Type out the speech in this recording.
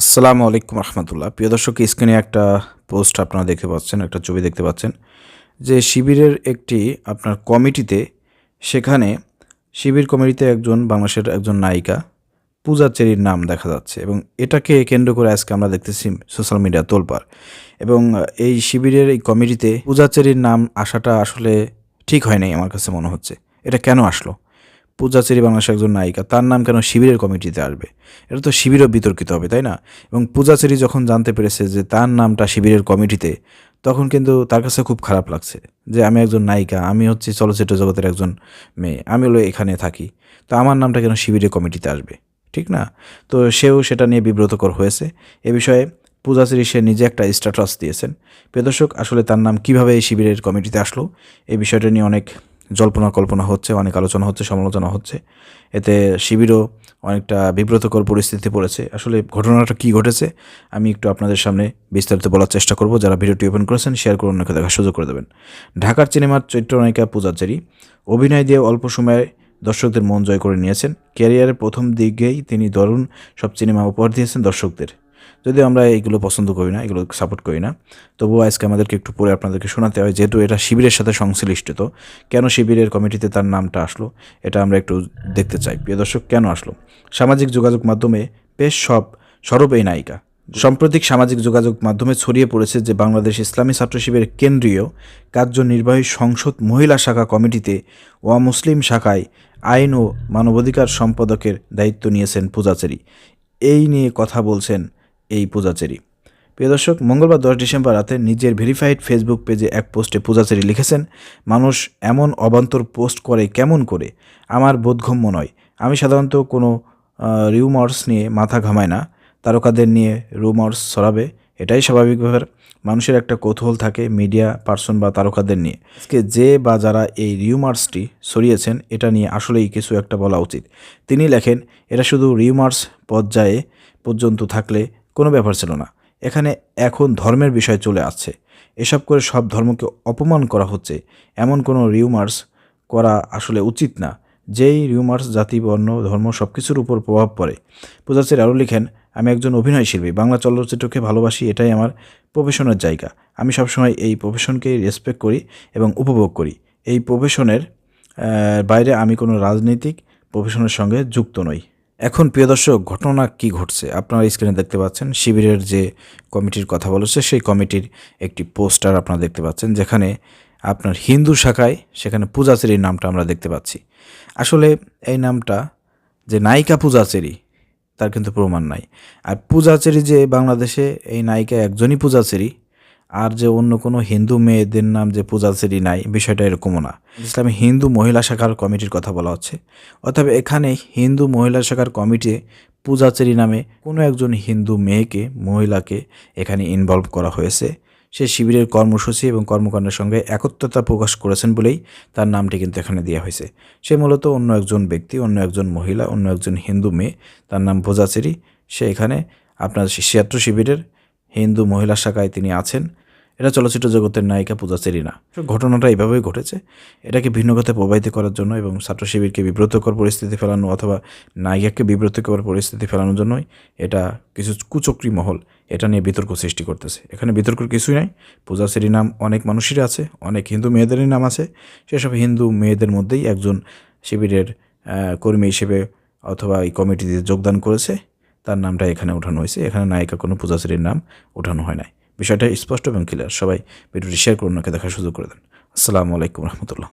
আসসালামু আলাইকুম রহমতুল্লাহ। প্রিয় দর্শক স্ক্রিনে একটা পোস্ট আপনারা দেখতে পাচ্ছেন, একটা ছবি দেখতে পাচ্ছেন, যে শিবিরের একটি আপনার কমিটিতে সেখানে শিবির কমিটিতে একজন বাংলাদেশের একজন নায়িকা পূজা চেরির নাম দেখা যাচ্ছে এবং এটাকে কেন্দ্র করে আজকে আমরা দেখতেছি সোশ্যাল মিডিয়া তোলপার এবং এই শিবিরের এই কমিটিতে পূজা চেরির নাম আসাটা আসলে ঠিক হয় নাই আমার কাছে মনে হচ্ছে। এটা কেন আসলো? পূজা চেরি বাংলাদেশের একজন নায়িকা, তার নাম কেন শিবিরের কমিটিতে আসবে? এটা তো শিবিরও বিতর্কিত হবে, তাই না? এবং পূজা চেরি যখন জানতে পেরেছে যে তার নামটা শিবিরের কমিটিতে, তখন কিন্তু তার কাছে খুব খারাপ লাগছে যে আমি একজন নায়িকা, আমি হচ্ছে চলচ্চিত্র জগতের একজন মেয়ে, আমি হলো এখানে থাকি। তো আমার নামটা কেন শিবিরের কমিটিতে আসবে? ঠিক না? তো সেও সেটা নিয়ে বিব্রতকর হয়েছে। এ বিষয়ে পূজাশ্রী সে নিজে একটা স্ট্যাটাস দিয়েছেন। প্রিয় দর্শক, আসলে তার নাম কীভাবে এই শিবিরের কমিটিতে আসলো এই বিষয়টা নিয়ে অনেক জল্পনা কল্পনা হচ্ছে, অনেক আলোচনা হচ্ছে, সমালোচনা হচ্ছে। এতে শিবিরও অনেকটা বিব্রতকর পরিস্থিতি পড়েছে। আসলে ঘটনাটা কী ঘটেছে, আমি একটু আপনাদের সামনে বিস্তারিত বলার চেষ্টা করব। যারা ভিডিওটি ওপেন করেছেন শেয়ার করে অন্যকে দেখার সুযোগ করে দেবেন। ঢাকার সিনেমার চৈত্রনায়িকা পূজাচারী অভিনয় দিয়ে অল্প সময়ে দর্শকদের মন জয় করে নিয়েছেন। ক্যারিয়ারের প্রথম দিকেই তিনি দারুণ সব সিনেমা উপহার দিয়েছেন দর্শকদের। যদিও আমরা এইগুলো পছন্দ করি না, এগুলো সাপোর্ট করি না। তবুও আজকে আমাদেরকে একটু পরে আপনাদেরকে শোনাতে হয়, যেহেতু এটা শিবিরের সাথে সংশ্লিষ্ট তো। কেন শিবিরের কমিটিতে তার নামটা আসলো, এটা আমরা একটু দেখতে চাই। প্রিয় দর্শক, কেন আসলো? সামাজিক যোগাযোগ মাধ্যমে বেশ সব, সরব এই নায়িকা। সাম্প্রতিক সামাজিক যোগাযোগ মাধ্যমে ছড়িয়ে পড়েছে যে বাংলাদেশ ইসলামী ছাত্র শিবিরের কেন্দ্রীয় কার্যনির্বাহী সংসদ মহিলা শাখা কমিটিতে ওয়া মুসলিম শাখায় আইন ও মানবাধিকার সম্পাদকের দায়িত্ব নিয়েছেন পূজাচেরি। এই নিয়ে কথা বলছেন এই পূজাচেরি। প্রিয় দর্শক, মঙ্গলবার দশ ডিসেম্বর রাতে নিজের ভেরিফাইড ফেসবুক পেজে এক পোস্টে পূজাচেরি লিখেছেন, মানুষ এমন অবান্তর পোস্ট করে কেমন করে? আমার বোধগম্য নয়। আমি সাধারণত কোনো রিউমার্স নিয়ে মাথা ঘামাই না। তারকাদের নিয়ে রুমার্স ছড়াবে। এটাই স্বাভাবিক ব্যাপার। মানুষের একটা কৌতূহল থাকে মিডিয়া পার্সন বা তারকাদের নিয়ে। আজকে যে বা যারা এই রিউমার্সটি সরিয়েছেন এটা নিয়ে আসলেই কিছু একটা বলা উচিত। তিনি লেখেন এটা শুধু রিউমার্স পর্যায়ে পর্যন্ত থাকলে কোনো ব্যাপার ছিল না। এখানে এখন ধর্মের বিষয় চলে আসছে। এসব করে সব ধর্মকে অপমান করা হচ্ছে। এমন কোনো রিউমার্স করা আসলে উচিত না। যেই রিউমার্স জাতি, বর্ণ, ধর্ম সব কিছুর উপর প্রভাব পড়ে। পূজাচের আরও লিখেন, আমি একজন অভিনয় শিল্পী। বাংলা চলচ্চিত্রকে ভালোবাসি, এটাই আমার প্রফেশনের জায়গা। আমি সবসময় এই প্রফেশনকে রেসপেক্ট করি এবং উপভোগ করি। এই প্রফেশনের বাইরে আমি কোনো রাজনৈতিক প্রফেশনের সঙ্গে যুক্ত নই। এখন প্রিয় দর্শক, ঘটনা কি ঘটছে? আপনারা স্ক্রিনে দেখতে পাচ্ছেন, শিবিরের যে কমিটির কথা বলেছে সেই কমিটির একটি পোস্টার আপনারা দেখতে পাচ্ছেন, যেখানে আপনার হিন্দু শাখায়, সেখানে পূজাচেরির নামটা আমরা দেখতে পাচ্ছি। আসলে এই নামটা যে নায়িকা পূজাচেরি, তার কিন্তু প্রমাণ নাই। আর পূজাচেরি যে বাংলাদেশে এই নায়িকা একজনই পূজাচেরি আর যে অন্য কোনো হিন্দু মেয়েদের নাম যে পূজাচেরি নাই, বিষয়টা এরকমও না। ইসলামী হিন্দু মহিলা শাখার কমিটির কথা বলা হচ্ছে। অর্থাৎ এখানে হিন্দু মহিলা শাখার কমিটি পূজাচেরি নামে কোনো একজন হিন্দু মেয়েকে, মহিলাকে এখানে ইনভলভ করা হয়েছে। সে শিবিরের কর্মসূচি এবং কর্মকাণ্ডের সঙ্গে একত্রতা প্রকাশ করেছেন বলেই তার নামটি কিন্তু এখানে দেওয়া হয়েছে। সে মূলত অন্য একজন ব্যক্তি, অন্য একজন মহিলা, অন্য একজন হিন্দু মেয়ে, তার নাম ভোজাচেরি সে এখানে আপনার ছিয়াত্তর শিবিরের হিন্দু মহিলা শাখায় তিনি আছেন। এটা চলচ্চিত্র জগতের নায়িকা পূজাচেরি না ঘটনাটা এইভাবেই ঘটেছে। এটাকে ভিন্ন কথায় প্রবাহিত করার জন্য এবং ছাত্র শিবিরকে বিব্রতকর পরিস্থিতি ফেলানো অথবা নায়িকাকে বিব্রতকর পরিস্থিতি ফেলানোর জন্যই এটা কিছু কুচক্রি মহল এটা নিয়ে বিতর্ক সৃষ্টি করতেছে। এখানে বিতর্কের কিছুই নাই। পূজাচেরি নাম অনেক মানুষেরই আছে, অনেক হিন্দু মেয়েদেরই নাম আছে। সেসব হিন্দু মেয়েদের মধ্যেই একজন শিবিরের কর্মী হিসেবে অথবা এই কমিটিতে যোগদান করেছে। তার নামটা এখানে ওঠানো হয়েছে। এখানে নায়িকা কোনো পূজাচেরির নাম ওঠানো হয় নাই। বিষয়টা স্পষ্ট এবং ক্লিয়ার সবাই ভিডিওটি শেয়ার করুন, ওকে দেখার সুযোগ করে দেন। আসসালামু আলাইকুম রহমতুল্লাহ।